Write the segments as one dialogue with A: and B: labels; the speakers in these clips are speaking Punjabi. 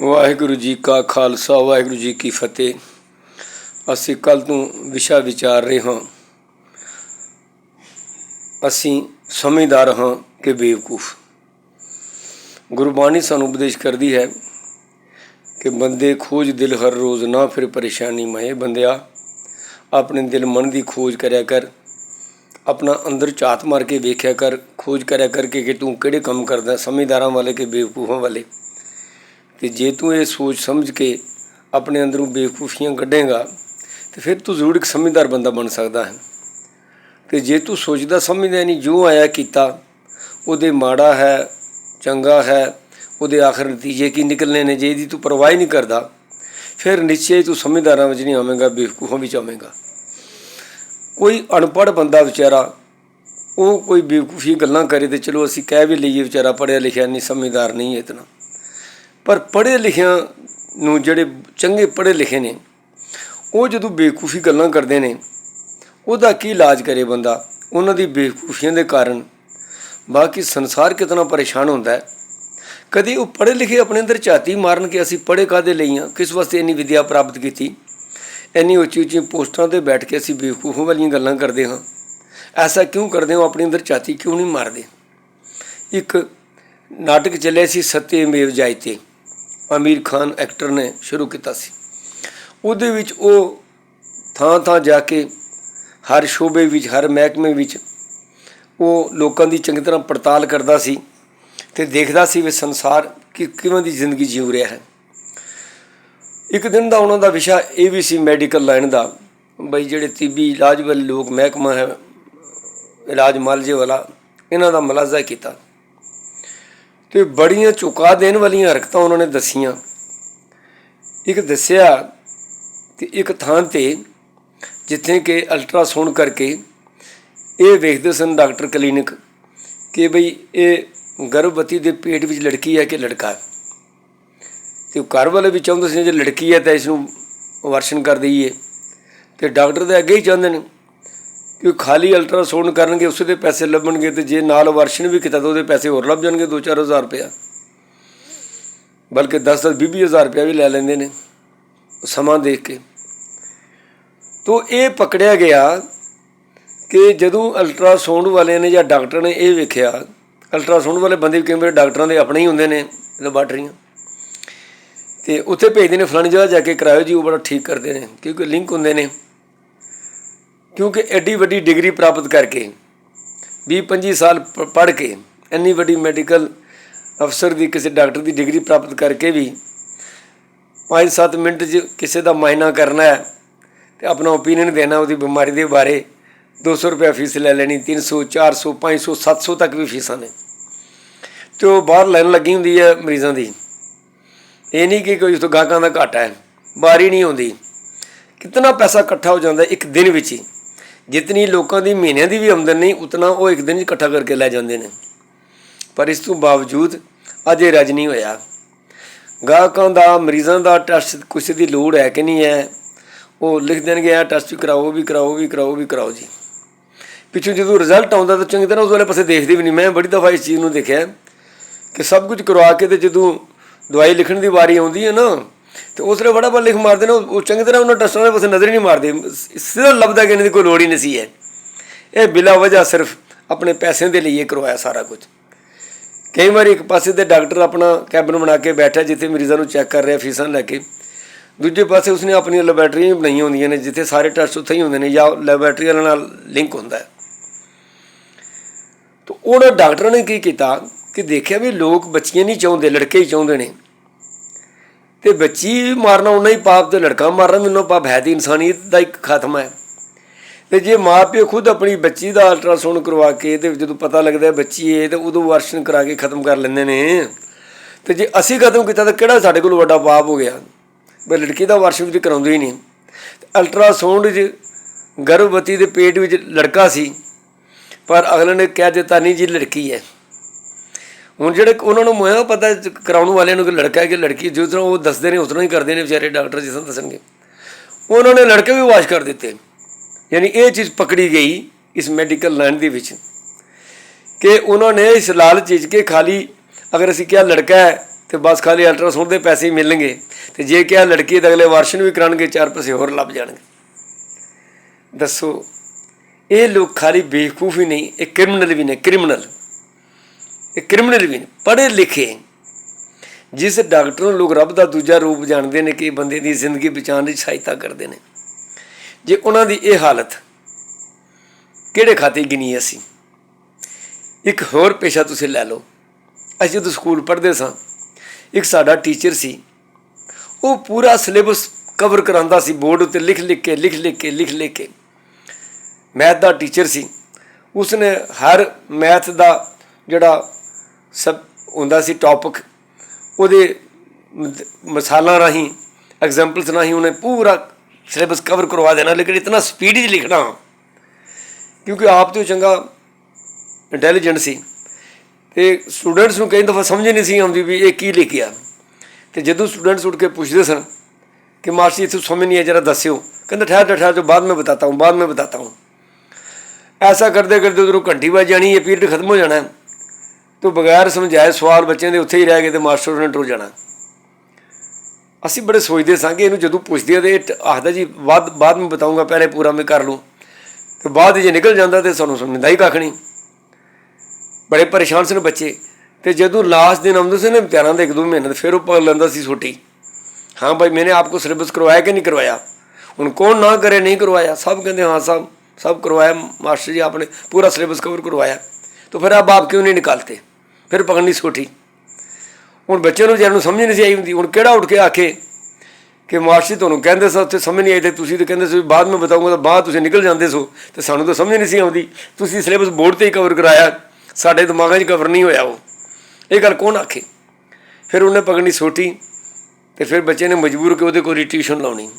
A: ਵਾਹਿਗੁਰੂ ਜੀ ਕਾ ਖਾਲਸਾ, ਵਾਹਿਗੁਰੂ ਜੀ ਕੀ ਫਤਿਹ। ਅਸੀਂ ਕੱਲ ਤੋਂ ਵਿਸ਼ਾ ਵਿਚਾਰ ਰਹੇ ਹਾਂ। ਅਸੀਂ ਸਮਝਦਾਰ ਹਾਂ ਕਿ ਬੇਵਕੂਫ। ਗੁਰਬਾਣੀ ਸਾਨੂੰ ਉਪਦੇਸ਼ ਕਰਦੀ ਹੈ ਕਿ ਬੰਦੇ ਖੋਜ ਦਿਲ ਹਰ ਰੋਜ਼ ਨਾ ਫਿਰ ਪਰੇਸ਼ਾਨੀ ਮਏ ਬੰਦਿਆ। ਆਪਣੇ ਦਿਲ ਮਨ ਦੀ ਖੋਜ ਕਰਿਆ ਕਰ। ਆਪਣਾ ਅੰਦਰ ਝਾਤ ਮਾਰ ਕੇ ਵੇਖਿਆ ਕਰ। ਖੋਜ ਕਰਿਆ ਕਰਕੇ ਕਿ ਤੂੰ ਕਿਹੜੇ ਕੰਮ ਕਰਦਾ, ਸਮਝਦਾਰਾਂ ਵਾਲੇ ਕਿ ਬੇਵਕੂਫਾਂ ਵਾਲੇ। ਤੇ ਜੇ ਤੂੰ ਇਹ ਸੋਚ ਸਮਝ ਕੇ ਆਪਣੇ ਅੰਦਰੋਂ ਬੇਵਕੂਫੀਆਂ ਕੱਢੇਗਾ, ਤੇ ਫਿਰ ਤੂੰ ਜ਼ਰੂਰ ਇੱਕ ਸਮਝਦਾਰ ਬੰਦਾ ਬਣ ਸਕਦਾ ਹੈ। ਤੇ ਜੇ ਤੂੰ ਸੋਚਦਾ ਸਮਝਦਾ ਨਹੀਂ, ਜੋ ਆਇਆ ਕੀਤਾ, ਉਹਦੇ ਮਾੜਾ ਹੈ, ਚੰਗਾ ਹੈ, ਉਹਦੇ ਆਖਰ ਨਤੀਜੇ ਕੀ ਨਿਕਲਨੇ ਨੇ, ਜੇ ਇਹਦੀ ਤੂੰ ਪਰਵਾਹ ਹੀ ਨਹੀਂ ਕਰਦਾ, ਫਿਰ ਨਿਸ਼ਚੇ ਤੂੰ ਸਮਝਦਾਰਾਂ ਵਿੱਚ ਨਹੀਂ ਆਵੇਂਗਾ, ਬੇਵਕੂਫਾਂ ਵਿੱਚ ਆਵੇਂਗਾ। ਕੋਈ ਅਨਪੜ੍ਹ ਬੰਦਾ ਵਿਚਾਰਾ, ਉਹ ਕੋਈ ਬੇਵਕੂਫੀ ਗੱਲਾਂ ਕਰੇ ਤੇ ਚਲੋ ਅਸੀਂ ਕਹਿ ਵੀ ਲਈਏ, ਵਿਚਾਰਾ ਪੜ੍ਹਿਆ ਲਿਖਿਆ ਨਹੀਂ, ਸਮਝਦਾਰ ਨਹੀਂ ਹੈ ਇਤਨਾ। ਪਰ ਪੜ੍ਹੇ ਲਿਖਿਆਂ ਨੂੰ ਜਿਹੜੇ ਚੰਗੇ ਪੜ੍ਹੇ ਲਿਖੇ ਨੇ, ਉਹ ਜਦੋਂ ਬੇਵਕੂਫੀ ਗੱਲਾਂ ਕਰਦੇ ਨੇ, ਉਹਦਾ ਕੀ ਇਲਾਜ ਕਰੇ ਬੰਦਾ? ਉਹਨਾਂ ਦੀ ਬੇਵਕੂਫੀਆਂ ਦੇ ਕਾਰਨ। ਬਾਕੀ ਸੰਸਾਰ ਕਿਤਨਾ ਪਰੇਸ਼ਾਨ ਹੁੰਦਾ ਹੈ। ਕਦੀ ਉਹ ਪੜ੍ਹੇ ਲਿਖੇ ਆਪਣੇ ਅੰਦਰ ਝਾਤੀ ਮਾਰਨ ਕਿ ਅਸੀਂ ਪੜ੍ਹੇ ਕਾਦੇ ਲਈ ਹਾਂ? ਕਿਸ ਵਾਸਤੇ ਇੰਨੀ ਵਿਦਿਆ ਪ੍ਰਾਪਤ ਕੀਤੀ? ਇੰਨੀ ਉੱਚੀ ਉੱਚੀ ਪੋਸਟਾਂ ਤੇ ਬੈਠ ਕੇ ਅਸੀਂ ਬੇਵਕੂਫ ਵਾਲੀਆਂ ਗੱਲਾਂ ਕਰਦੇ ਹਾਂ। ਐਸਾ ਕਿਉਂ ਕਰਦੇ ਹੋ? ਆਪਣੇ ਅੰਦਰ ਝਾਤੀ ਕਿਉਂ ਨਹੀਂ ਮਾਰਦੇ? ਇੱਕ ਨਾਟਕ ਚੱਲਿਆ ਸੀ, ਸਤਿ ਮੇਵ ਜਾਇਤੇ। ਆਮੀਰ ਖਾਨ ਐਕਟਰ ਨੇ ਸ਼ੁਰੂ ਕੀਤਾ ਸੀ। ਉਹਦੇ ਵਿੱਚ ਉਹ ਥਾਂ ਥਾਂ ਜਾ ਕੇ ਹਰ ਸ਼ੋਬੇ ਵਿੱਚ, ਹਰ ਮਹਿਕਮੇ ਵਿੱਚ ਉਹ ਲੋਕਾਂ ਦੀ ਚੰਗੀ ਤਰ੍ਹਾਂ ਪੜਤਾਲ ਕਰਦਾ ਸੀ ਤੇ ਦੇਖਦਾ ਸੀ ਵੀ ਸੰਸਾਰ ਕਿ ਕਿਵੇਂ ਦੀ ਜ਼ਿੰਦਗੀ ਜੀਉ ਰਿਹਾ ਹੈ। ਇੱਕ ਦਿਨ ਦਾ ਉਹਨਾਂ ਦਾ ਵਿਸ਼ਾ ਇਹ ਵੀ ਸੀ ਮੈਡੀਕਲ ਲਾਈਨ ਦਾ ਬਈ ਜਿਹੜੇ ਤੀਬੀ ਇਲਾਜ ਵਾਲੇ ਲੋਕ ਮਹਿਕਮਾ ਹੈ ਇਲਾਜ ਮਾਲਜੇ ਵਾਲਾ, ਇਹਨਾਂ ਦਾ ਮਲਾਜ਼ਾ ਕੀਤਾ। ਤੇ ਬੜੀਆਂ ਝੁਕਾ ਦੇਣ ਵਾਲੀਆਂ ਹਰਕਤਾਂ ਉਹਨਾਂ ਨੇ ਦਸੀਆਂ। ਇੱਕ ਦੱਸਿਆ ਕਿ ਇੱਕ ਥਾਂ ਤੇ ਜਿੱਥੇ ਕਿ ਅਲਟਰਾਸਾਊਂਡ ਕਰਕੇ ਇਹ ਵੇਖਦੇ ਸਨ ਡਾਕਟਰ ਕਲੀਨਿਕ ਕਿ ਬਈ ਇਹ ਗਰਭਵਤੀ ਦੇ ਪੇਟ ਵਿੱਚ ਲੜਕੀ ਹੈ ਕਿ ਲੜਕਾ ਹੈ। ਤੇ ਉਹ ਘਰ ਵਾਲੇ ਵੀ ਚਾਹੁੰਦੇ ਸੀ ਜੇ ਲੜਕੀ ਹੈ ਤਾਂ ਇਸ ਨੂੰ ਵਰਸ਼ਨ ਕਰ ਦਈਏ। ਤੇ ਡਾਕਟਰ ਦੇ ਅੱਗੇ ਹੀ ਚਾਹੁੰਦੇ ਨੇ ਕਿ ਖਾਲੀ ਅਲਟਰਾਸਾਊਂਡ ਕਰਨਗੇ, ਉਸੇ ਦੇ ਪੈਸੇ ਲੱਭਣਗੇ ਤੇ ਜੇ ਨਾਲ ਵਰਸ਼ਨ ਵੀ ਕੀਤਾ ਤਾਂ ਉਹਦੇ ਪੈਸੇ ਹੋਰ ਲੱਭ ਜਾਣਗੇ 2-4000 ਰੁਪਇਆ। ਬਲਕਿ 10-10 20-20000 ਰੁਪਇਆ ਵੀ ਲੈ ਲੈਂਦੇ ਨੇ ਸਮਾਂ ਦੇਖ ਕੇ। ਤੋ ਇਹ ਪਕੜਿਆ ਗਿਆ ਕਿ ਜਦੋਂ ਅਲਟਰਾਸਾਊਂਡ ਵਾਲਿਆਂ ਨੇ ਜਾਂ ਡਾਕਟਰ ਨੇ ਇਹ ਵੇਖਿਆ, ਅਲਟਰਾਸਾਊਂਡ ਵਾਲੇ ਬੰਦੇ ਵੀ ਕਈ ਵਾਰ ਡਾਕਟਰਾਂ ਦੇ ਆਪਣੇ ਹੀ ਹੁੰਦੇ ਨੇ ਲੈਬਾਰਟਰੀਆਂ। ਤੇ ਉੱਥੇ ਭੇਜਦੇ ਨੇ, ਫਲਾਣੀ ਜਗ੍ਹਾ ਜਾ ਕੇ ਕਰਾਇਓ ਜੀ, ਉਹ ਬੜਾ ਠੀਕ ਕਰਦੇ ਨੇ, ਕਿਉਂਕਿ ਲਿੰਕ ਹੁੰਦੇ ਨੇ। ਕਿਉਂਕਿ ਐਡੀ ਵੱਡੀ ਡਿਗਰੀ ਪ੍ਰਾਪਤ ਕਰਕੇ 20-25 ਸਾਲ ਪੜ੍ਹ ਕੇ, ਇੰਨੀ ਵੱਡੀ ਮੈਡੀਕਲ ਅਫਸਰ ਦੀ ਕਿਸੇ ਡਾਕਟਰ ਦੀ ਡਿਗਰੀ ਪ੍ਰਾਪਤ ਕਰਕੇ ਵੀ 5-7 ਮਿੰਟ 'ਚ ਕਿਸੇ ਦਾ ਮਾਇਨਾ ਕਰਨਾ ਹੈ ਤੇ ਆਪਣਾ ਓਪੀਨੀਅਨ ਦੇਣਾ ਉਹਦੀ ਬਿਮਾਰੀ ਦੇ ਬਾਰੇ 200 ਰੁਪਏ ਫੀਸ ਲੈ ਲੈਣੀ 300 400 500 700 ਤੱਕ ਵੀ ਫੀਸਾਂ ਨੇ। ਤੇ ਉਹ ਬਾਹਰ ਲਾਈਨ ਲੱਗੀ ਹੁੰਦੀ ਹੈ ਮਰੀਜ਼ਾਂ ਦੀ। ਇਹ ਨਹੀਂ ਕਿ ਕੋਈ ਉਸ ਤੋਂ ਗਾਹਕਾਂ ਦਾ ਘਾਟਾ ਹੈ ਬਾਰੀ ਨਹੀਂ ਆਉਂਦੀ। ਕਿੰਨਾ ਪੈਸਾ ਇਕੱਠਾ ਹੋ ਜਾਂਦਾ ਇੱਕ ਦਿਨ ਵਿੱਚ ਹੀ। ਜਿਤਨੀ ਲੋਕਾਂ ਦੀ ਮਹੀਨਿਆਂ ਦੀ ਵੀ ਆਮਦਨ ਨਹੀਂ, ਉਤਨਾ ਉਹ ਇੱਕ ਦਿਨ 'ਚ ਇਕੱਠਾ ਕਰਕੇ ਲੈ ਜਾਂਦੇ ਨੇ। ਪਰ ਇਸ ਤੋਂ ਬਾਵਜੂਦ ਅਜੇ ਰਜ ਨਹੀਂ ਹੋਇਆ। ਗਾਹਕਾਂ ਦਾ, ਮਰੀਜ਼ਾਂ ਦਾ ਟੈਸਟ ਕਿਸੇ ਦੀ ਲੋੜ ਹੈ ਕਿ ਨਹੀਂ ਹੈ, ਉਹ ਲਿਖ ਦੇਣਗੇ ਆ ਟੈਸਟ ਵੀ ਕਰਾਓ, ਉਹ ਵੀ ਕਰਾਓ, ਉਹ ਵੀ ਕਰਾਓ, ਉਹ ਵੀ ਕਰਾਓ ਜੀ। ਪਿੱਛੋਂ ਜਦੋਂ ਰਿਜ਼ਲਟ ਆਉਂਦਾ ਤਾਂ ਚੰਗੀ ਤਰ੍ਹਾਂ ਉਸ ਵਾਲੇ ਪਾਸੇ ਦੇਖਦੇ ਵੀ ਨਹੀਂ। ਮੈਂ ਬੜੀ ਦਫਾ ਇਸ ਚੀਜ਼ ਨੂੰ ਦੇਖਿਆ ਕਿ ਸਭ ਕੁਝ ਕਰਵਾ ਕੇ ਤੇ ਜਦੋਂ ਦਵਾਈ ਲਿਖਣ ਦੀ ਵਾਰੀ ਆਉਂਦੀ ਹੈ ਨਾ ਤੇ ਉਸ ਵੇਲੇ ਬੜਾ ਬੜਾ ਲਿਖ ਮਾਰਦੇ ਨੇ, ਉਹ ਚੰਗੀ ਤਰ੍ਹਾਂ ਉਹਨਾਂ ਟੈਸਟਾਂ ਦੇ ਪਾਸੇ ਨਜ਼ਰ ਹੀ ਨਹੀਂ ਮਾਰਦੇ। ਸਿੱਧਾ ਲੱਭਦਾ ਕਿ ਇਹਨਾਂ ਦੀ ਕੋਈ ਲੋੜ ਹੀ ਨਹੀਂ ਸੀ ਹੈ ਇਹ ਬਿਲਾ ਵਜ੍ਹਾ ਸਿਰਫ ਆਪਣੇ ਪੈਸਿਆਂ ਦੇ ਲਈ ਇਹ ਕਰਵਾਇਆ ਸਾਰਾ ਕੁਝ। ਕਈ ਵਾਰੀ ਇੱਕ ਪਾਸੇ ਤੇ ਡਾਕਟਰ ਆਪਣਾ ਕੈਬਨ ਬਣਾ ਕੇ ਬੈਠਾ ਜਿੱਥੇ ਮਰੀਜ਼ਾਂ ਨੂੰ ਚੈੱਕ ਕਰ ਰਿਹਾ, ਫੀਸਾਂ ਲੈ ਕੇ। ਦੂਜੇ ਪਾਸੇ ਉਸਨੇ ਆਪਣੀਆਂ ਲੈਬੋਰੇਟਰੀਆਂ ਵੀ ਬਣਾਈਆਂ ਹੁੰਦੀਆਂ ਨੇ, ਜਿੱਥੇ ਸਾਰੇ ਟੈਸਟ ਉੱਥੇ ਹੀ ਹੁੰਦੇ ਨੇ, ਜਾਂ ਲੈਬੋਰੇਟਰੀ ਨਾਲ ਲਿੰਕ ਹੁੰਦਾ ਹੈ। ਤਾਂ ਉਹਨਾਂ ਡਾਕਟਰਾਂ ਨੇ ਕੀ ਕੀਤਾ ਕਿ ਦੇਖਿਆ ਵੀ ਲੋਕ ਬੱਚੀਆਂ ਨਹੀਂ ਚਾਹੁੰਦੇ, ਲੜਕੇ ਹੀ ਚਾਹੁੰਦੇ ਨੇ। ਤੇ ਬੱਚੀ ਮਾਰਨਾ, ਉਹਨਾਂ ਹੀ ਪਾਪ ਤੇ ਲੜਕਾ ਮਾਰਨਾ, ਮੈਨੂੰ ਪਾਪ ਹੈ ਦੀ ਇਨਸਾਨੀਅਤ ਦਾ ਇੱਕ ਖਾਤਮਾ ਹੈ। ਤੇ ਜੇ ਮਾਪੇ ਖੁਦ ਆਪਣੀ ਬੱਚੀ ਦਾ ਅਲਟਰਾਸਾਊਂਡ ਕਰਵਾ ਕੇ ਤੇ ਜਦੋਂ ਪਤਾ ਲੱਗਦਾ ਬੱਚੀ ਹੈ ਤੇ ਉਦੋਂ ਵਰਸ਼ਨ ਕਰਾ ਕੇ ਖਤਮ ਕਰ ਲੈਂਦੇ ਨੇ। ਤੇ ਜੇ ਅਸੀਂ ਖਤਮ ਕੀਤਾ ਤਾਂ ਕਿਹੜਾ ਸਾਡੇ ਕੋਲ ਵੱਡਾ ਪਾਪ ਹੋ ਗਿਆ? ਬਈ ਲੜਕੀ ਦਾ ਵਰਸ਼ਨ ਵੀ ਕਰਾਉਂਦੇ ਹੀ ਨਹੀਂ। ਅਲਟਰਾਸਾਊਂਡ 'ਚ ਗਰਭਵਤੀ ਦੇ ਪੇਟ ਵਿੱਚ ਲੜਕਾ ਸੀ, ਪਰ ਅਗਲੇ ਨੇ ਕਹਿ ਦਿੱਤਾ, ਨਹੀਂ ਜੀ, ਲੜਕੀ ਹੈ। ਹੁਣ ਜਿਹੜੇ ਉਹਨਾਂ ਨੂੰ ਮੈਂ ਪਤਾ ਕਰਾਉਣ ਵਾਲਿਆਂ ਨੂੰ ਕਿ ਲੜਕਾ ਹੈ ਕਿ ਲੜਕੀ ਜਿਸ ਤਰ੍ਹਾਂ ਉਹ ਦੱਸਦੇ ਨੇ ਉਸ ਤਰ੍ਹਾਂ ਹੀ ਕਰਦੇ ਨੇ ਵਿਚਾਰੇ ਡਾਕਟਰ ਜਿਸ ਤਰ੍ਹਾਂ ਦੱਸਣਗੇ। ਉਹਨਾਂ ਨੇ ਲੜਕੇ ਵੀ ਵਾਸ਼ ਕਰ ਦਿੱਤੇ। ਯਾਨੀ ਇਹ ਚੀਜ਼ ਪਕੜੀ ਗਈ ਇਸ ਮੈਡੀਕਲ ਲਾਈਨ ਦੇ ਵਿੱਚ ਕਿ ਉਹਨਾਂ ਨੇ ਇਸ ਲਾਲਚ ਚੀਜ਼ ਕੇ ਖਾਲੀ ਅਗਰ ਅਸੀਂ ਕਿਹਾ ਲੜਕਾ ਹੈ ਤੇ ਬਸ ਖਾਲੀ ਅਲਟਰਾਸਾਊਂਡ ਦੇ ਪੈਸੇ ਹੀ ਮਿਲਣਗੇ ਤੇ ਜੇ ਕਿਹਾ ਲੜਕੀ ਤਾਂ ਅਗਲੇ ਵਾਰਸ਼ਨ ਵੀ ਕਰਾਉਣਗੇ, ਚਾਰ ਪੈਸੇ ਹੋਰ ਲੱਭ ਜਾਣਗੇ। ਦੱਸੋ, ਇਹ ਲੋਕ ਖਾਲੀ ਬੇਵਕੂਫ ਹੀ ਨਹੀਂ, ਇਹ ਕ੍ਰਿਮੀਨਲ ਵੀ ਨੇ ਕ੍ਰਿਮੀਨਲ ਇਹ ਕ੍ਰਿਮੀਨਲ ਵੀ ਨੇ ਪੜ੍ਹੇ ਲਿਖੇ। ਜਿਸ ਡਾਕਟਰ ਨੂੰ ਲੋਕ ਰੱਬ ਦਾ ਦੂਜਾ ਰੂਪ ਜਾਣਦੇ ਨੇ ਕਿ ਬੰਦੇ ਦੀ ਜ਼ਿੰਦਗੀ ਬਚਾਉਣ ਦੀ ਸਹਾਇਤਾ ਕਰਦੇ ਨੇ। ਜੇ ਉਹਨਾਂ ਦੀ ਇਹ ਹਾਲਤ ਕਿਹੜੇ ਖਾਤੇ ਗਿਣੀ ਅਸੀਂ? ਇੱਕ ਹੋਰ ਪੇਸ਼ਾ ਤੁਸੀਂ ਲੈ ਲਓ। ਅਸੀਂ ਜਦੋਂ ਸਕੂਲ ਪੜ੍ਹਦੇ ਸਾਂ, ਇੱਕ ਸਾਡਾ ਟੀਚਰ ਸੀ, ਉਹ ਪੂਰਾ ਸਿਲੇਬਸ ਕਵਰ ਕਰਾਉਂਦਾ ਸੀ, ਬੋਰਡ ਉੱਤੇ ਲਿਖ ਲਿਖ ਕੇ, ਲਿਖ ਲਿਖ ਕੇ, ਲਿਖ ਲਿਖ ਕੇ। ਮੈਥ ਦਾ ਟੀਚਰ ਸੀ, ਉਸਨੇ ਹਰ ਮੈਥ ਦਾ ਜਿਹੜਾ ਸਭ ਹੁੰਦਾ ਸੀ ਟੌਪਿਕ ਉਹਦੇ ਮਿਸਾਲਾਂ ਰਾਹੀਂ ਐਗਜ਼ਾਮਪਲਸ ਰਾਹੀਂ ਉਹਨੇ ਪੂਰਾ ਸਿਲੇਬਸ ਕਵਰ ਕਰਵਾ ਦੇਣਾ, ਲੇਕਿਨ ਇਤਨਾ ਸਪੀਡ 'ਚ ਲਿਖਣਾ। ਕਿਉਂਕਿ ਆਪ ਤੋਂ ਚੰਗਾ ਇੰਟੈਲੀਜੈਂਟ ਸੀ। ਤੇ ਸਟੂਡੈਂਟਸ ਨੂੰ ਕਈ ਦਫਾ ਸਮਝ ਨਹੀਂ ਸੀ ਆਉਂਦੀ ਵੀ ਇਹ ਕੀ ਲਿਖਿਆ ਤੇ ਜਦੋਂ ਸਟੂਡੈਂਟਸ ਉੱਠ ਕੇ ਪੁੱਛਦੇ ਸਨ ਕਿ ਮਾਸਟਰ ਜੀ ਇਥੇ ਸਮਝ ਨਹੀਂ ਆ ਜਰਾ ਦੱਸਿਓ। ਕਹਿੰਦਾ, ਠਹਿਰ ਠਹਿਰ ਜੋ, ਬਾਅਦ ਮੈਂ ਬਤਾਤਾ ਹੂੰ, ਬਾਅਦ ਮੈਂ ਬਤਾਤਾ ਹੂੰ। ਐਸਾ ਕਰਦੇ ਕਰਦੇ ਉਧਰੋਂ ਘੰਟੀ ਵੱਜ ਜਾਣੀ, ਇਹ ਪੀਰੀਅਡ ਖਤਮ ਹੋ ਜਾਣਾ। ਤੋਂ ਬਗੈਰ ਸਮਝਾਏ ਸਵਾਲ ਬੱਚਿਆਂ ਦੇ ਉੱਥੇ ਹੀ ਰਹਿ ਗਏ ਤੇ ਮਾਸਟਰ ਨੇ ਟੁਰ ਜਾਣਾ। ਅਸੀਂ ਬੜੇ ਸੋਚਦੇ ਸਾਂਗੇ, ਇਹਨੂੰ ਜਦੋਂ ਪੁੱਛਦੇ ਆ ਤੇ ਆਖਦਾ ਜੀ, ਬਾਅਦ ਬਾਅਦ ਮੈਂ ਬਤਾਉਂਗਾ ਪਹਿਲੇ ਪੂਰਾ ਮੈਂ ਕਰ ਲੂੰ ਤੇ ਬਾਅਦ ਜੇ ਨਿਕਲ ਜਾਂਦਾ ਤੇ ਸਾਨੂੰ ਸਮਝਦਾ ਹੀ ਕੱਖ ਨਹੀਂ। ਬੜੇ ਪਰੇਸ਼ਾਨ ਸਨ ਬੱਚੇ। ਤੇ ਜਦੋਂ ਲਾਸਟ ਦਿਨ ਆਉਂਦੇ ਸੀ ਨਾ ਪਿਆਰਾਂ ਦਾ ਇੱਕ ਦੋ ਮਹੀਨੇ ਫਿਰ ਉਹ ਪਾ ਲੈਂਦਾ ਸੀ ਛੋਟੀ। ਹਾਂ ਭਾਈ ਮੈਨੇ ਆਪਕੋ ਸਿਲੇਬਸ ਕਰਵਾਇਆ ਕਿ ਨਹੀਂ ਕਰਵਾਇਆ? ਹੁਣ ਕੌਣ ਨਾ ਕਰੇ, ਨਹੀਂ ਕਰਵਾਇਆ? ਸਭ ਕਹਿੰਦੇ, ਹਾਂ ਸਾਹਿਬ ਸਭ ਕਰਵਾਇਆ। ਮਾਸਟਰ ਜੀ ਆਪਣੇ ਪੂਰਾ ਸਿਲੇਬਸ ਕਵਰ ਕਰਵਾਇਆ। तो फिर अब आप क्यों नहीं निकालते फिर पकड़नी सोठी ਹੁਣ ਬੱਚੇ ਨੂੰ ਜਿਹਨੂੰ ਸਮਝ ਨਹੀਂ ਸੀ ਆਈ ਹੁੰਦੀ ਹੁਣ ਕਿਹੜਾ ਉੱਠ ਕੇ ਆਖੇ ਕਿ ਮਾਸਟਰ ਜੀ ਤੁਹਾਨੂੰ ਕਹਿੰਦੇ ਸੋ ਉੱਥੇ ਸਮਝ ਨਹੀਂ ਆਈ ਤੇ ਤੁਸੀਂ ਤਾਂ ਕਹਿੰਦੇ ਸੀ ਵੀ ਬਾਅਦ ਮੈਂ ਬਤਾਉਂਗਾ ਤਾਂ ਬਾਅਦ ਤੁਸੀਂ ਨਿਕਲ ਜਾਂਦੇ ਸੋ ਤੇ ਸਾਨੂੰ ਤਾਂ ਸਮਝ ਨਹੀਂ ਸੀ ਆਉਂਦੀ ਤੁਸੀਂ ਸਿਲੇਬਸ ਬੋਰਡ ਤੇ ਹੀ ਕਵਰ ਕਰਾਇਆ ਸਾਡੇ ਦਿਮਾਗਾਂ 'ਚ ਕਵਰ ਨਹੀਂ ਹੋਇਆ ਉਹ ਇਹ ਗੱਲ ਕੌਣ ਆਖੇ ਫਿਰ ਉਹਨੇ ਪਕੜਨੀ ਸੋਟੀ ਤੇ ਫਿਰ ਬੱਚੇ ਨੇ ਮਜਬੂਰ ਕਿ ਉਹਦੇ ਕੋਲ ਟਿਊਸ਼ਨ ਲਾਉਣੀ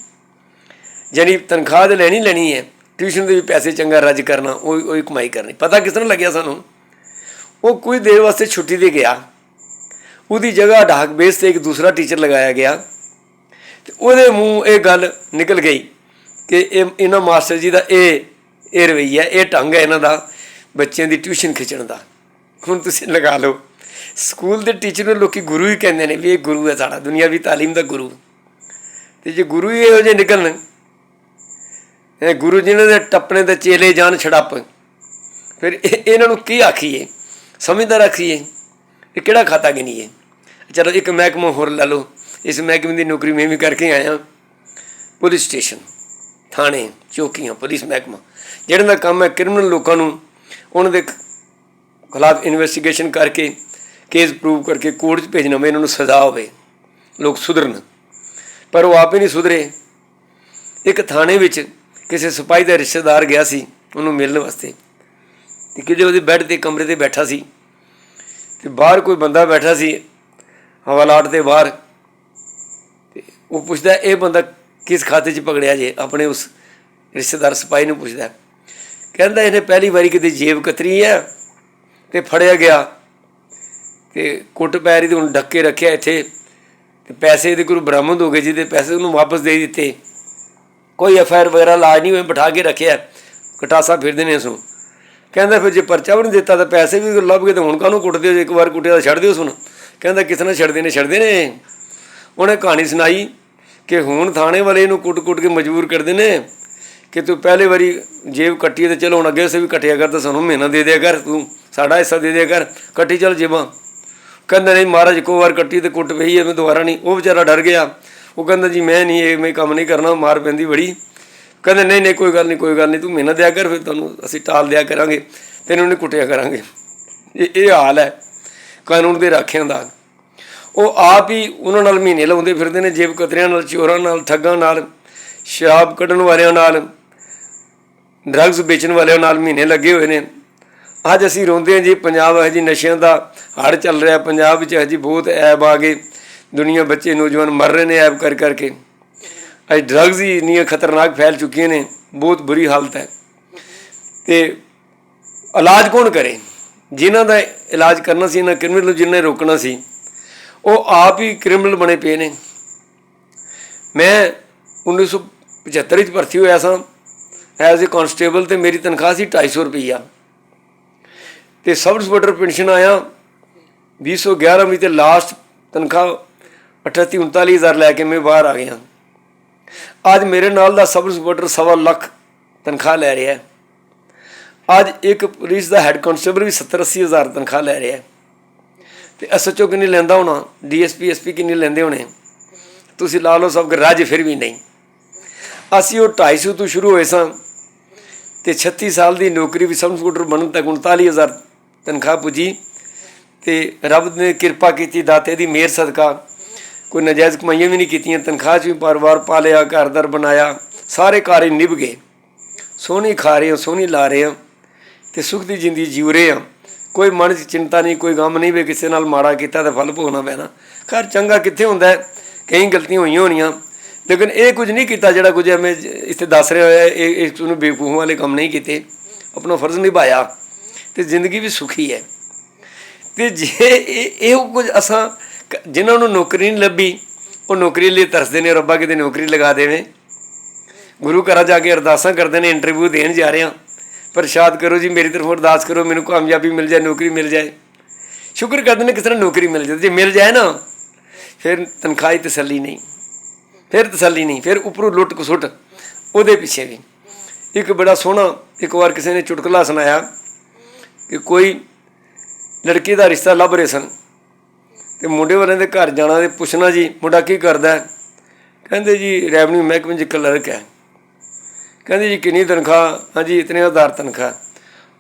A: ਜਾਨੀ ਤਨਖਾਹ ਤੇ ਲੈਣੀ ਲੈਣੀ ਹੈ ਟਿਊਸ਼ਨ ਦੇ ਵੀ ਪੈਸੇ ਚੰਗਾ ਰੱਜ ਕਰਨਾ ਉਹ ਉਹ ਹੀ ਕਮਾਈ ਕਰਨੀ ਪਤਾ ਕਿਸ ਤਰ੍ਹਾਂ ਲੱਗਿਆ ਸਾਨੂੰ ਉਹ ਕੁਝ ਦੇਰ ਵਾਸਤੇ ਛੁੱਟੀ ਤੇ ਗਿਆ। ਉਹਦੀ ਜਗ੍ਹਾ ਢਾਕ ਬੇਸ ਤੇ ਇੱਕ ਦੂਸਰਾ ਟੀਚਰ ਲਗਾਇਆ ਗਿਆ। ਤੇ ਉਹਦੇ ਮੂੰਹ ਇਹ ਗੱਲ ਨਿਕਲ ਗਈ ਕਿ ਇਹ ਇਹਨਾਂ ਮਾਸਟਰ ਜੀ ਦਾ ਇਹ ਇਹ ਰਵਈਆ, ਇਹ ਢੰਗ ਹੈ ਇਹਨਾਂ ਦਾ ਬੱਚਿਆਂ ਦੀ ਟਿਊਸ਼ਨ ਖਿੱਚਣ ਦਾ। ਹੁਣ ਤੁਸੀਂ ਲਗਾ ਲਓ। ਸਕੂਲ ਦੇ ਟੀਚਰ ਨੂੰ ਲੋਕੀ ਗੁਰੂ ਹੀ ਕਹਿੰਦੇ ਨੇ ਵੀ ਇਹ ਗੁਰੂ ਹੈ ਸਾਡਾ ਦੁਨੀਆਵੀ ਤਾਲੀਮ ਦਾ ਗੁਰੂ। ਤੇ ਜੇ ਗੁਰੂ ਹੀ ਇਹੋ ਜਿਹੇ ਨਿਕਲਣ, ਇਹ ਗੁਰੂ ਜਿਹਨਾਂ ਦੇ ਟੱਪਣੇ ਤੇ ਚੇਲੇ ਜਾਣ ਛੜੱਪ, ਫਿਰ ਇਹਨਾਂ ਨੂੰ ਕੀ ਆਖੀਏ? ਸਮਝਦਾ ਰੱਖੀਏ ਕਿ ਕਿਹੜਾ ਖਾਤਾ ਗਿਣੀਏ ਚਲੋ ਇੱਕ ਮਹਿਕਮਾ ਹੋਰ ਲੈ ਲਓ, ਇਸ ਮਹਿਕਮੇ ਦੀ ਨੌਕਰੀ ਮੈਂ ਵੀ ਕਰਕੇ ਆਇਆ। ਪੁਲਿਸ ਸਟੇਸ਼ਨ, ਥਾਣੇ, ਚੌਕੀਆਂ, ਪੁਲਿਸ ਮਹਿਕਮਾ। ਜਿਹੜਾ ਦਾ ਕੰਮ ਹੈ ਕ੍ਰਿਮੀਨਲ ਲੋਕਾਂ ਨੂੰ, ਉਹਨਾਂ ਦੇ ਖਿਲਾਫ ਇਨਵੈਸਟੀਗੇਸ਼ਨ ਕਰਕੇ ਕੇਸ ਪ੍ਰੂਵ ਕਰਕੇ ਕੋਰਟ 'ਚ ਭੇਜਣਾ ਵੀ ਇਹਨਾਂ ਨੂੰ ਸਜ਼ਾ ਹੋਵੇ, ਲੋਕ ਸੁਧਰਨ। ਪਰ ਉਹ ਆਪ ਹੀ ਨਹੀਂ ਸੁਧਰੇ। ਇੱਕ ਥਾਣੇ ਵਿੱਚ ਕਿਸੇ ਸਿਪਾਹੀ ਦਾ ਰਿਸ਼ਤੇਦਾਰ ਗਿਆ ਸੀ, ਉਹਨੂੰ ਮਿਲਣ ਵਾਸਤੇ। ਤੇ ਕਿਤੇ ਉਹਦੇ ਬੈੱਡ ਤੇ ਕਮਰੇ ਤੇ ਬੈਠਾ ਸੀ ਤੇ ਬਾਹਰ ਕੋਈ ਬੰਦਾ ਬੈਠਾ ਸੀ ਹਵਾਲਾਟ ਦੇ ਬਾਹਰ ਤੇ ਉਹ ਪੁੱਛਦਾ ਇਹ ਬੰਦਾ ਕਿਸ ਖਾਤੇ 'ਚ ਪਕੜਿਆ ਜੇ? ਆਪਣੇ ਉਸ ਰਿਸ਼ਤੇਦਾਰ ਸਿਪਾਹੀ ਨੂੰ ਪੁੱਛਦਾ। ਕਹਿੰਦਾ ਇਹਨੇ ਪਹਿਲੀ ਵਾਰੀ ਕਿਤੇ ਜੇਬ ਕਤਰੀ ਹੈ ਤੇ ਫੜਿਆ ਗਿਆ ਤੇ ਕੁੱਟ ਪੈਰੀ ਤੇ ਹੁਣ ਡੱਕੇ ਰੱਖਿਆ ਇੱਥੇ ਤੇ ਪੈਸੇ ਇਹਦੇ ਕੋਲ ਬਰਾਮਦ ਹੋ ਗਏ ਜਿਹਦੇ ਪੈਸੇ ਉਹਨੂੰ ਵਾਪਸ ਦੇ ਦਿੱਤੇ। ਕੋਈ ਐਫ ਆਰ ਵਗੈਰਾ ਲਾਜ ਨਹੀਂ ਹੋਏ, ਬਿਠਾ ਕੇ ਰੱਖਿਆ। ਕਟਾਸਾ ਫਿਰਦੇ ਨੇ ਇਸਨੂੰ ਕਹਿੰਦਾ ਫਿਰ ਜੇ ਪਰਚਾ ਵੀ ਨਹੀਂ ਦਿੱਤਾ ਤਾਂ ਪੈਸੇ ਵੀ ਲੱਭ ਗਏ ਤਾਂ ਹੁਣ ਕਾਹਨੂੰ ਕੁੱਟਦੇ ਹੋ? ਇੱਕ ਵਾਰ ਕੁੱਟਿਆ ਤਾਂ ਛੱਡ ਦਿਓ ਸੁਣ ਕਹਿੰਦਾ ਕਿਸ ਨਾਲ ਛੱਡਦੇ ਨੇ ਛੱਡਦੇ ਨੇ। ਉਹਨੇ ਕਹਾਣੀ ਸੁਣਾਈ ਕਿ ਹੁਣ ਥਾਣੇ ਵਾਲੇ ਇਹਨੂੰ ਕੁੱਟ-ਕੁੱਟ ਕੇ ਮਜਬੂਰ ਕਰਦੇ ਨੇ ਕਿ ਤੂੰ ਪਹਿਲੇ ਵਾਰੀ ਜੇਬ ਕੱਟੀ ਹੈ ਤੇ ਚਲੋ ਹੁਣ ਅੱਗੇ ਸੇ ਵੀ ਕੱਟਿਆ ਕਰ ਤਾਂ ਸਾਨੂੰ ਮਹੀਨਾ ਦੇ ਦਿਆ ਕਰ, ਤੂੰ ਸਾਡਾ ਹਿੱਸਾ ਦੇ ਦਿਆ ਕਰ, ਕੱਟੀ ਚਲ ਜੇਬਾਂ। ਕਹਿੰਦਾ ਨਹੀਂ ਮਹਾਰਾਜ, ਇੱਕੋ ਵਾਰ ਕੱਟੀ ਤੇ ਕੁੱਟ ਪਈ ਐ ਮੈਂ ਦੁਬਾਰਾ ਨਹੀਂ। ਉਹ ਵਿਚਾਰਾ ਡਰ ਗਿਆ। ਉਹ ਕਹਿੰਦਾ ਜੀ, ਮੈਂ ਨਹੀਂ, ਇਹ ਮੈਂ ਕੰਮ ਨਹੀਂ ਕਰਨਾ, ਮਾਰ ਪੈਂਦੀ ਬੜੀ। ਕਹਿੰਦੇ, ਨਹੀਂ ਨਹੀਂ, ਕੋਈ ਗੱਲ ਨਹੀਂ, ਕੋਈ ਗੱਲ ਨਹੀਂ, ਤੂੰ ਮਿਹਨਤ ਦਿਆ ਕਰ, ਫਿਰ ਤੁਹਾਨੂੰ ਅਸੀਂ ਟਾਲ ਦਿਆ ਕਰਾਂਗੇ, ਤੈਨੂੰ ਨਹੀਂ ਕੁੱਟਿਆ ਕਰਾਂਗੇ। ਇਹ ਇਹ ਹਾਲ ਹੈ, ਕਾਨੂੰਨ ਦੇ ਰਾਖਿਆਂ ਦਾ। ਉਹ ਆਪ ਹੀ ਉਹਨਾਂ ਨਾਲ ਮਹੀਨੇ ਲਾਉਂਦੇ ਫਿਰਦੇ ਨੇ, ਜੇਬ ਕਤਰਿਆਂ ਨਾਲ, ਚੋਰਾਂ ਨਾਲ, ਠੱਗਾਂ ਨਾਲ, ਸ਼ਰਾਬ ਕੱਢਣ ਵਾਲਿਆਂ ਨਾਲ ਡਰੱਗਸ ਵੇਚਣ ਵਾਲਿਆਂ ਨਾਲ ਮਹੀਨੇ ਲੱਗੇ ਹੋਏ ਨੇ। ਅੱਜ ਅਸੀਂ ਰੋਂਦੇ ਹਾਂ ਜੀ, ਪੰਜਾਬ ਹੈ ਜੀ ਨਸ਼ਿਆਂ ਦਾ ਹੜ ਚੱਲ ਰਿਹਾ, ਪੰਜਾਬ ਵਿੱਚ ਹੈ ਜੀ ਬਹੁਤ ਐਬ ਆ ਗਏ ਦੁਨੀਆ ਬੱਚੇ, ਨੌਜਵਾਨ ਮਰ ਰਹੇ ਨੇ ਐਬ ਕਰ ਕਰਕੇ ਅੱਜ ਡਰੱਗਸ ਹੀ ਇੰਨੀਆਂ ਖਤਰਨਾਕ ਫੈਲ ਚੁੱਕੀਆਂ ਨੇ, ਬਹੁਤ ਬੁਰੀ ਹਾਲਤ ਹੈ। ਤੇ ਇਲਾਜ ਕੌਣ ਕਰੇ? ਜਿਨ੍ਹਾਂ ਦਾ ਇਲਾਜ ਕਰਨਾ ਸੀ, ਇਹਨਾਂ ਕ੍ਰਿਮੀਨਲ ਨੂੰ ਜਿਨ੍ਹਾਂ ਨੇ ਰੋਕਣਾ ਸੀ, ਉਹ ਆਪ ਹੀ ਕ੍ਰਿਮੀਨਲ ਬਣੇ ਪਏ ਨੇ। ਮੈਂ 1975 ਵਿੱਚ ਭਰਤੀ ਹੋਇਆ ਸਾਂ। ਐਜ਼ ਅ ਕਨਸਟੇਬਲ ਤੇ ਮੇਰੀ ਤਨਖਾਹ ਸੀ 250 ਰੁਪਈਆ। ਤੇ ਸਬ ਇੰਸਪੈਕਟਰ ਪੈਨਸ਼ਨ ਆਇਆ। 2011 ਵਿੱਚ ਤੇ ਲਾਸਟ ਤਨਖਾਹ 38 39000 ਲੈ ਕੇ ਮੈਂ ਬਾਹਰ ਆ ਗਿਆ। ਅੱਜ ਮੇਰੇ ਨਾਲ ਦਾ ਸਬ ਇੰਸਪੈਕਟਰ ਸਵਾ ਲੱਖ ਤਨਖਾਹ ਲੈ ਰਿਹਾ ਹੈ। ਅੱਜ ਇੱਕ ਪੁਲਿਸ ਦਾ ਹੈੱਡ ਕਾਂਸਟੇਬਲ ਵੀ 70 80 ਹਜ਼ਾਰ ਤਨਖਾਹ ਲੈ ਰਿਹਾ ਹੈ। ਤੇ ਐਸਐਚਓ ਕਿੰਨੀ ਲੈਂਦਾ ਹੋਣਾ? ਡੀਐਸਪੀ ਐਸਪੀ ਕਿੰਨੀ ਲੈਂਦੇ ਹੋਣੇ? ਤੁਸੀਂ ਲਾ ਲਓ ਸਭ ਰਾਜ ਫਿਰ ਵੀ ਨਹੀਂ। ਅਸੀਂ ਉਹ 250 ਤੋਂ ਸ਼ੁਰੂ ਹੋਏ ਸਾਂ ਤੇ 36 ਸਾਲ ਦੀ ਨੌਕਰੀ ਵੀ ਸਬ ਇੰਸਪੈਕਟਰ ਬਣਨ ਤੱਕ 39000 ਤਨਖਾਹ ਪੁੱਜੀ ਤੇ ਰੱਬ ਨੇ ਕਿਰਪਾ ਕੀਤੀ ਦਾਤੇ ਦੀ ਮਿਹਰ ਸਦਕਾ ਕੋਈ ਨਜਾਇਜ਼ ਕਮਾਈਆਂ ਵੀ ਨਹੀਂ ਕੀਤੀਆਂ, ਤਨਖਾਹ 'ਚ ਵੀ ਪਰਿਵਾਰ ਪਾਲਿਆ ਘਰ-ਦਰ ਬਣਾਇਆ, ਸਾਰੇ ਕਾਰੇ ਨਿਭ ਗਏ। ਸੋਹਣੀ ਖਾ ਰਹੇ ਹਾਂ, ਸੋਹਣੀ ਲਾ ਰਹੇ ਹਾਂ ਤੇ ਸੁਖ ਦੀ ਜ਼ਿੰਦਗੀ ਜੀਉ ਰਹੇ ਹਾਂ। ਕੋਈ ਮਨ 'ਚ ਚਿੰਤਾ ਨਹੀਂ, ਕੋਈ ਗਮ ਨਹੀਂ ਵੀ ਕਿਸੇ ਨਾਲ ਮਾੜਾ ਕੀਤਾ ਤਾਂ ਫਲ ਭੋਗਣਾ ਪੈਣਾ। ਖੈਰ ਚੰਗਾ ਕਿੱਥੇ ਹੁੰਦਾ ਹੈ? ਕਈ ਗਲਤੀਆਂ ਹੋਈਆਂ ਹੋਣੀਆਂ, ਲੇਕਿਨ ਇਹ ਕੁਝ ਨਹੀਂ ਕੀਤਾ ਜਿਹੜਾ ਕੁਝ ਐਵੇਂ ਇੱਥੇ ਦੱਸ ਰਿਹਾ ਹੋਇਆ, ਇਹ ਇਹ ਤੁਹਾਨੂੰ ਬੇਵਕੂਫ ਵਾਲੇ ਕੰਮ ਨਹੀਂ ਕੀਤੇ। ਆਪਣਾ ਫਰਜ਼ ਨਿਭਾਇਆ ਤੇ ਜ਼ਿੰਦਗੀ ਵੀ ਸੁਖੀ ਹੈ। ਤੇ ਜੇ ਇਹ ਇਹ ਕੁਝ ਅਸਾਂ ਜਿਨ੍ਹਾਂ ਨੂੰ ਨੌਕਰੀ ਨਹੀਂ ਲੱਭੀ, ਉਹ ਨੌਕਰੀ ਲਈ ਤਰਸਦੇ ਨੇ, ਰੱਬਾ ਕਿਤੇ ਨੌਕਰੀ ਲਗਾ ਦੇਵੇ। ਗੁਰੂ ਘਰਾਂ ਜਾ ਕੇ ਅਰਦਾਸਾਂ ਕਰਦੇ ਨੇ ਇੰਟਰਵਿਊ ਦੇਣ ਜਾ ਰਹੇ ਹਾਂ। ਪ੍ਰਸ਼ਾਦ ਕਰੋ ਜੀ, ਮੇਰੀ ਤਰਫੋਂ ਅਰਦਾਸ ਕਰੋ, ਮੈਨੂੰ ਕਾਮਯਾਬੀ ਮਿਲ ਜਾਏ, ਨੌਕਰੀ ਮਿਲ ਜਾਏ। ਸ਼ੁਕਰ ਕਰਦੇ ਨੇ ਕਿਸੇ ਨੂੰ ਨੌਕਰੀ ਮਿਲ ਜਾਏ, ਜੇ ਮਿਲ ਜਾਏ ਨਾ, ਫਿਰ ਤਨਖਾਹੀ ਤਸੱਲੀ ਨਹੀਂ। ਫਿਰ ਤਸੱਲੀ ਨਹੀਂ, ਫਿਰ ਉੱਪਰੋਂ ਲੁੱਟ ਕਸੁੱਟ ਉਹਦੇ ਪਿੱਛੇ ਵੀ। ਇੱਕ ਬੜਾ ਸੋਹਣਾ, ਇੱਕ ਵਾਰ ਕਿਸੇ ਨੇ ਚੁਟਕਲਾ ਸੁਣਾਇਆ ਕਿ ਕੋਈ ਲੜਕੀ ਦਾ ਰਿਸ਼ਤਾ ਲੱਭ ਰਹੇ ਸਨ। ਤੇ ਮੁੰਡੇ ਵਾਲਿਆਂ ਦੇ ਘਰ ਜਾਣਾ ਤੇ ਪੁੱਛਣਾ ਜੀ, ਮੁੰਡਾ ਕੀ ਕਰਦਾ? ਕਹਿੰਦੇ ਜੀ, ਰੈਵਨਿਊ ਮਹਿਕਮੇ 'ਚ ਕਲਰਕ ਹੈ। ਕਹਿੰਦੇ ਜੀ, ਕਿੰਨੀ ਤਨਖਾਹ? ਹਾਂਜੀ, ਇਤਨੇ ਹਜ਼ਾਰ ਤਨਖਾਹ।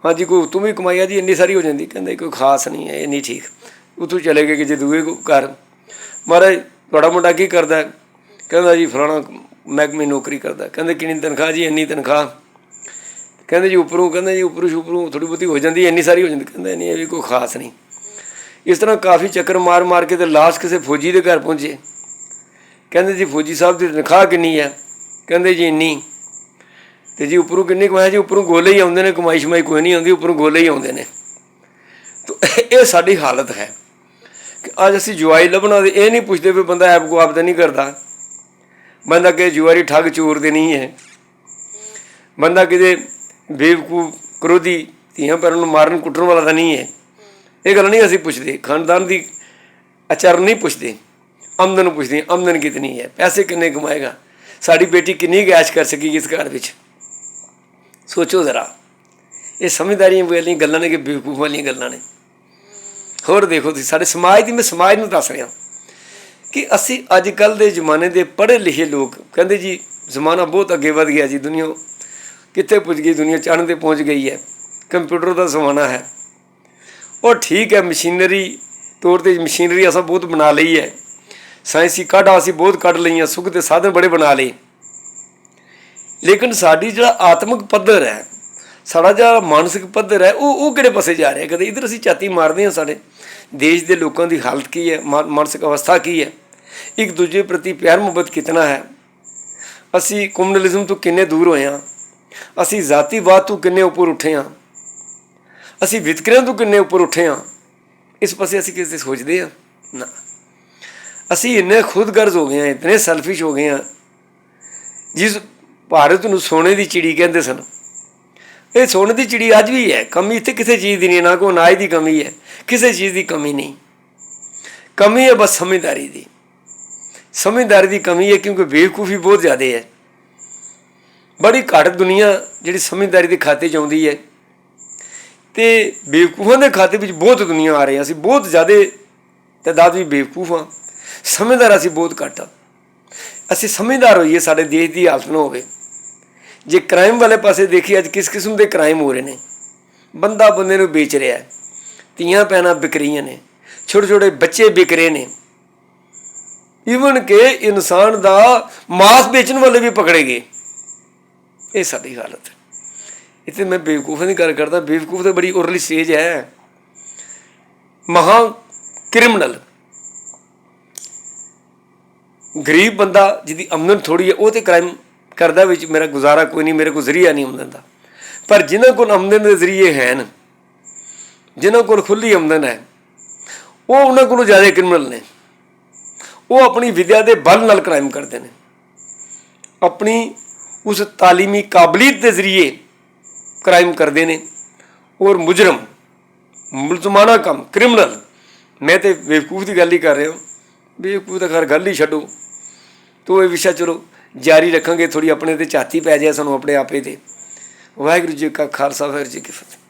A: ਹਾਂਜੀ, ਕੋਈ ਤੂੰ ਵੀ ਕਮਾਈ ਆ ਜੀ, ਇੰਨੀ ਸਾਰੀ ਹੋ ਜਾਂਦੀ। ਕਹਿੰਦੇ ਕੋਈ ਖਾਸ ਨਹੀਂ ਹੈ, ਇਹ ਨਹੀਂ ਠੀਕ। ਉਤੋਂ ਚਲੇ ਗਏ ਕਿ ਜੇ ਦੂਏ ਕੋ ਘਰ। ਮਹਾਰਾਜ, ਤੁਹਾਡਾ ਮੁੰਡਾ ਕੀ ਕਰਦਾ? ਕਹਿੰਦਾ ਜੀ, ਫਲਾਣਾ ਮਹਿਕਮੇ ਨੌਕਰੀ ਕਰਦਾ। ਕਹਿੰਦੇ, ਕਿੰਨੀ ਤਨਖਾਹ ਜੀ, ਇੰਨੀ ਤਨਖਾਹ। ਕਹਿੰਦੇ ਜੀ, ਉੱਪਰੋਂ, ਕਹਿੰਦੇ ਜੀ ਉੱਪਰੋਂ ਉੱਪਰੋਂ ਥੋੜੀ ਬਹੁਤੀ ਹੋ ਜਾਂਦੀ, ਇੰਨੀ ਸਾਰੀ ਹੋ ਜਾਂਦੀ। ਕਹਿੰਦੇ, ਨਹੀਂ, ਇਹ ਵੀ ਕੋਈ ਖਾਸ ਨਹੀਂ। ਇਸ ਤਰ੍ਹਾਂ ਕਾਫੀ ਚੱਕਰ ਮਾਰ ਮਾਰ ਕੇ ਤੇ ਲਾਸਟ ਕਿਸੇ ਫੌਜੀ ਦੇ ਘਰ ਪਹੁੰਚੇ। ਕਹਿੰਦੇ ਜੀ ਫੌਜੀ ਸਾਹਿਬ ਦੀ ਤਨਖਾਹ ਕਿੰਨੀ ਹੈ? ਕਹਿੰਦੇ ਜੀ ਇੰਨੀ। ਤੇ ਜੀ ਉੱਪਰੋਂ ਕਿੰਨੀ ਕਮਾਇਆ ਜੀ? ਉੱਪਰੋਂ ਗੋਲੇ ਹੀ ਆਉਂਦੇ ਨੇ, ਕਮਾਈ ਸ਼ਮਾਈ ਕੋਈ ਨਹੀਂ ਆਉਂਦੀ, ਉੱਪਰੋਂ ਗੋਲੇ ਹੀ ਆਉਂਦੇ ਨੇ। ਤੋ ਇਹ ਸਾਡੀ ਹਾਲਤ ਹੈ ਕਿ ਅੱਜ ਅਸੀਂ ਜੁਆਈ ਲੱਭਣਾ ਤੇ ਇਹ ਨਹੀਂ ਪੁੱਛਦੇ ਵੀ ਬੰਦਾ ਐਪ ਕੋ ਆਪ ਤਾਂ ਨਹੀਂ ਕਰਦਾ। ਬੰਦਾ ਕਿ ਜੁਆਰੀ ਠੱਗ ਚੋਰ ਦੇ ਨਹੀਂ ਹੈ। ਬੰਦਾ ਕਿਤੇ ਬੇਵਕੂਫ, ਕਰੋਧੀ ਧੀਆਂ ਪੈਰਾਂ ਨੂੰ ਮਾਰਨ ਕੁੱਟਣ ਵਾਲਾ ਤਾਂ ਨਹੀਂ ਹੈ। ਇਹ ਗੱਲ ਨਹੀਂ ਅਸੀਂ ਪੁੱਛਦੇ। ਖਾਨਦਾਨ ਦੀ ਆਚਰਨ ਨਹੀਂ ਪੁੱਛਦੇ। ਆਮਦਨ ਪੁੱਛਦੇ। ਆਮਦਨ ਕਿਤਨੀ ਹੈ? ਪੈਸੇ ਕਿੰਨੇ ਕਮਾਏਗਾ? ਸਾਡੀ ਬੇਟੀ ਕਿੰਨੀ ਗੈਸ਼ ਕਰ ਸਕੇਗੀ ਇਸ ਘਰ ਵਿੱਚ? ਸੋਚੋ ਜ਼ਰਾ। ਇਹ ਸਮਝਦਾਰੀਆਂ ਵਾਲੀਆਂ ਗੱਲਾਂ ਨੇ ਕਿ ਬੇਵਕੂਫ ਵਾਲੀਆਂ ਗੱਲਾਂ ਨੇ? ਹੋਰ ਦੇਖੋ ਤੁਸੀਂ, ਸਾਡੇ ਸਮਾਜ ਦੀ, ਮੈਂ ਸਮਾਜ ਨੂੰ ਦੱਸ ਰਿਹਾ। ਕਿ ਅਸੀਂ ਅੱਜ ਕੱਲ ਦੇ ਜ਼ਮਾਨੇ ਦੇ ਪੜ੍ਹੇ ਲਿਖੇ ਲੋਕ, ਕਹਿੰਦੇ ਜੀ, ਜ਼ਮਾਨਾ ਬਹੁਤ ਅੱਗੇ ਵਧ ਗਿਆ ਜੀ, ਦੁਨੀਆ ਕਿੱਥੇ ਪੁੱਜ ਗਈ? ਦੁਨੀਆ ਚੜ੍ਹਨ ਤੇ ਪਹੁੰਚ ਗਈ ਹੈ। ਕੰਪਿਊਟਰ ਦਾ ਜ਼ਮਾਨਾ ਹੈ। ਉਹ ਠੀਕ ਹੈ, ਮਸ਼ੀਨਰੀ ਤੌਰ ਤੇ ਮਸ਼ੀਨਰੀ ਅਸਾਂ ਬਹੁਤ ਬਣਾ ਲਈ ਹੈ। ਸਾਇੰਸੀ ਕਾਢਾਂ ਅਸੀਂ ਬਹੁਤ ਕੱਢ ਲਈਆਂ, ਸੁੱਖ ਦੇ ਸਾਧਨ ਬੜੇ ਬਣਾ ਲਏ। ਲੇਕਿਨ ਸਾਡੀ ਜਿਹੜਾ ਆਤਮਿਕ ਪੱਧਰ ਹੈ, ਸਾਡਾ ਜਿਹੜਾ ਮਾਨਸਿਕ ਪੱਧਰ ਹੈ, ਉਹ ਉਹ ਕਿਹੜੇ ਪਾਸੇ ਜਾ ਰਿਹਾ ਕਦੇ ਇਧਰ ਅਸੀਂ ਚਾਤੀ ਮਾਰਦੇ ਹਾਂ ਸਾਡੇ। ਦੇਸ਼ ਦੇ ਲੋਕਾਂ ਦੀ ਹਾਲਤ ਕੀ ਹੈ? ਮਾ- ਮਾਨਸਿਕ ਅਵਸਥਾ ਕੀ ਹੈ? ਇੱਕ ਦੂਜੇ ਪ੍ਰਤੀ ਪਿਆਰ ਮੁਹੱਬਤ ਕਿਤਨਾ ਹੈ? ਅਸੀਂ ਕਮਿਊਨਲਿਜ਼ਮ ਤੋਂ ਕਿੰਨੇ ਦੂਰ ਹੋਏ ਹਾਂ? ਅਸੀਂ ਜ਼ਾਤੀਵਾਦ ਤੋਂ ਕਿੰਨੇ ਉੱਪਰ ਉੱਠੇ ਹਾਂ? ਅਸੀਂ ਵਿਤਕਰਿਆਂ ਤੋਂ ਕਿੰਨੇ ਉੱਪਰ ਉੱਠੇ ਹਾਂ? ਇਸ ਪਾਸੇ ਅਸੀਂ ਕਿਸੇ ਸੋਚਦੇ ਹਾਂ? ਨਾ। ਅਸੀਂ ਇੰਨੇ ਖੁਦਗਰਜ਼ ਹੋ ਗਏ ਹਾਂ ਇਤਨੇ ਸੈਲਫਿਸ਼ ਹੋ ਗਏ ਹਾਂ। ਜਿਸ ਭਾਰਤ ਨੂੰ ਸੋਨੇ ਦੀ ਚਿੜੀ ਕਹਿੰਦੇ ਸਨ। ਇਹ ਸੋਨੇ ਦੀ ਚਿੜੀ ਅੱਜ ਵੀ ਹੈ। ਕਮੀ ਇੱਥੇ ਕਿਸੇ ਚੀਜ਼ ਦੀ ਨਹੀਂ, ਨਾ ਕੋ ਅਨਾਜ ਦੀ ਕਮੀ ਹੈ। ਕਿਸੇ ਚੀਜ਼ ਦੀ ਕਮੀ ਨਹੀਂ। ਕਮੀ ਹੈ ਬਸ ਸਮਝਦਾਰੀ ਦੀ। ਸਮਝਦਾਰੀ ਦੀ ਕਮੀ ਹੈ ਕਿਉਂਕਿ ਬੇਵਕੂਫੀ ਬਹੁਤ ਜ਼ਿਆਦਾ ਹੈ। ਬੜੀ ਘੱਟ ਦੁਨੀਆ ਜਿਹੜੀ ਸਮਝਦਾਰੀ ਦੇ ਖਾਤੇ 'ਚ ਆਉਂਦੀ ਹੈ। ਤੇ ਬੇਵਕੂਫਾਂ ਦੇ ਖਾਤੇ ਵਿੱਚ ਬਹੁਤ ਦੁਨੀਆ ਆ ਰਹੀ ਹੈ ਅਸੀਂ ਬਹੁਤ ਜ਼ਿਆਦਾ ਤਾਦਾਦ ਵੀ ਬੇਵਕੂਫ ਹਾਂ। ਸਮਝਦਾਰ ਅਸੀਂ ਬਹੁਤ ਘੱਟ ਹਾਂ। ਅਸੀਂ ਸਮਝਦਾਰ ਹੋਈਏ, ਸਾਡੇ ਦੇਸ਼ ਦੀ ਹਾਲਤ ਨਾ ਹੋਵੇ। ਜੇ ਕ੍ਰਾਈਮ ਵਾਲੇ ਪਾਸੇ ਦੇਖੀ ਅੱਜ ਕਿਸ ਕਿਸਮ ਦੇ ਕ੍ਰਾਈਮ ਹੋ ਰਹੇ ਨੇ। ਬੰਦਾ ਬੰਦੇ ਨੂੰ ਵੇਚ ਰਿਹਾ ਹੈ। ਧੀਆਂ ਪੈਣਾ ਵਿਕ ਰਹੀਆਂ ਨੇ। ਛੋਟੇ ਛੋਟੇ ਬੱਚੇ ਵਿਕ ਰਹੇ ਨੇ। ਈਵਨ ਕਿ ਇਨਸਾਨ ਦਾ ਮਾਸ ਵੇਚਣ ਵਾਲੇ ਵੀ ਪਕੜੇ ਗਏ। ਇਹ ਸਾਡੀ ਹਾਲਤ ਹੈ। ਇੱਥੇ ਮੈਂ ਬੇਵਕੂਫਾਂ ਦੀ ਗੱਲ ਕਰਦਾ, ਬੇਵਕੂਫ ਤਾਂ ਬੜੀ ਉਰਲੀ ਸਟੇਜ ਹੈ। ਮਹਾ ਕ੍ਰਿਮੀਨਲ। ਗਰੀਬ ਬੰਦਾ ਜਿਹਦੀ ਆਮਦਨ ਥੋੜੀ ਹੈ, ਉਹ ਤੇ ਕ੍ਰਾਈਮ ਕਰਦਾ ਵਿੱਚ ਮੇਰਾ ਗੁਜ਼ਾਰਾ ਕੋਈ ਨਹੀਂ, ਮੇਰੇ ਕੋਲ ਜ਼ਰੀਆ ਨਹੀਂ ਆਮਦਨ ਦਾ। ਪਰ ਜਿਨ੍ਹਾਂ ਕੋਲ ਆਮਦਨ ਦੇ ਜ਼ਰੀਏ ਹਨ, ਜਿਨ੍ਹਾਂ ਕੋਲ ਖੁੱਲੀ ਆਮਦਨ ਹੈ, ਉਹ ਉਹਨਾਂ ਕੋਲੋਂ ਜ਼ਿਆਦਾ ਕ੍ਰਿਮੀਨਲ ਨੇ। ਉਹ ਆਪਣੀ ਵਿਦਿਆ ਦੇ ਬਲ ਨਾਲ ਕ੍ਰਾਈਮ ਕਰਦੇ ਨੇ। ਆਪਣੀ ਉਸ ਤਾਲੀਮੀ ਕਾਬਲੀਅਤ ਦੇ ਜ਼ਰੀਏ ਕ੍ਰਾਈਮ ਕਰਦੇ ਨੇ। ਔਰ ਮੁਜਰਮ, ਮੁਲਜ਼ਮਾਨਾ ਕੰਮ, ਕ੍ਰਿਮੀਨਲ। ਮੈਂ ਤੇ ਬੇਵਕੂਫ ਦੀ ਗੱਲ ਹੀ ਕਰ ਰਿਹਾ ਹਾਂ। ਬੇਵਕੂਫ ਤਾਂ ਖੈਰ ਗੱਲ ਹੀ ਛੱਡੋ। ਤੋ ਇਹ ਵਿਸ਼ਾ ਚਲੋ, ਜਾਰੀ ਰੱਖਾਂਗੇ ਥੋੜੀ ਆਪਣੇ ਤੇ ਝਾਤੀ ਪੈ ਜਾਏ ਸਾਨੂੰ ਆਪਣੇ ਆਪੇ ਤੇ। ਵਾਹਿਗੁਰੂ ਜੀ ਕਾ ਖਾਲਸਾ, ਵਾਹਿਗੁਰੂ ਜੀ ਕੀ ਫਤਿਹ।